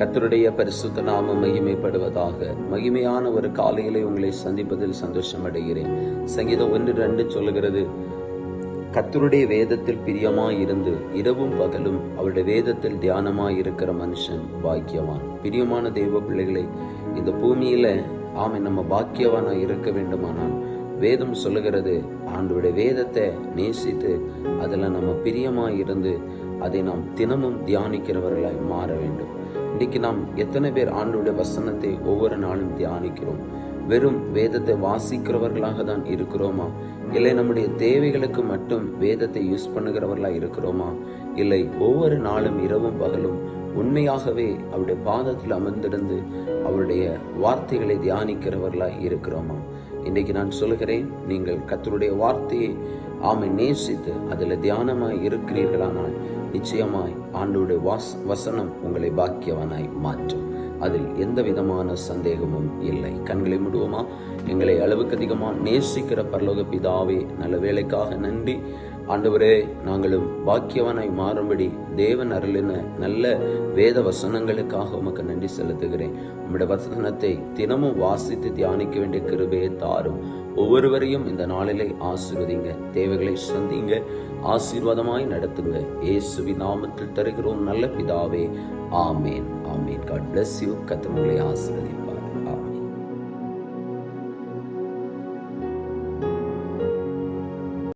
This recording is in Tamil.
கத்தருடைய பரிசுத்த நாம மகிமைப்படுவதாக மகிமையான ஒரு காலையிலே உங்களை சந்திப்பதில் சந்தோஷம் அடைகிறேன் சங்கீதம் ஒன்று ரெண்டு சொல்லுகிறது கத்தருடைய வேதத்தில் பிரியமாய் இருந்து இரவும் பகலும் அவருடைய வேதத்தில் தியானமாய் இருக்கிற மனுஷன் பாக்கியவான். பிரியமான தெய்வ பிள்ளைகளை இந்த பூமியில ஆமை நம்ம பாக்கியவானா இருக்க வேண்டுமானால் வேதம் சொல்லுகிறது ஆண்டோடைய வேதத்தை நேசித்து அதில் நம்ம பிரியமாய் இருந்து அதை நாம் தினமும் தியானிக்கிறவர்களாய் மாற வேண்டும். இன்னைக்கு நாம் எத்தனை பேர் ஆண்டோட வசனத்தை ஒவ்வொரு நாளும் தியானிக்கிறோம்? வெறும் வேதத்தை வாசிக்கிறவர்களாக தான் இருக்கிறோமா? இல்லை நம்முடைய தேவைகளுக்கு மட்டும் வேதத்தை யூஸ் பண்ணுகிறவர்களா இருக்கிறோமா? இல்லை ஒவ்வொரு நாளும் இரவும் பகலும் உண்மையாகவே அவருடைய பாதத்தில் அமர்ந்திருந்து அவருடைய வார்த்தைகளை தியானிக்கிறவர்களா இருக்கிறோமா? இன்னைக்கு நான் சொல்கிறேன் நீங்கள் கத்தருடைய வார்த்தையை ஆமை நேசித்து அதில் தியானமாய் இருக்கிறீர்களானால் நிச்சயமாய் ஆண்டோடைய வாஸ் வசனம் உங்களை பாக்கியவனாய் மாற்றும். அதில் எந்த விதமான சந்தேகமும் இல்லை. கண்களை முடுவோமா? எங்களை அளவுக்கு அதிகமாக நேசிக்கிற பரலோக பிதாவே நல்ல வேலைக்காக நன்றி. ஆண்டவரே நாங்களும் பாக்கியவனாய் மாறும்படி தேவன் அருளின நல்ல வேத வசனங்களுக்காக உமக்கு நன்றி செலுத்துகிறேன். உம்முடைய வசனத்தை தினமும் வாசித்து தியானிக்க வேண்டிய கிருபையை தாரும். ஒவ்வொருவரையும் இந்த நாளிலே ஆசீர்வதிங்க. தேவைகளை சந்திங்க. ஆசீர்வாதமாய் நடத்துங்க. இயேசுவி நாமத்தில் தருகிறோம் நல்ல பிதாவே. ஆமேன். ஆமேன். காட் பிளஸ் யூ கத்தவங்களை ஆசீர்வதிப்பார்.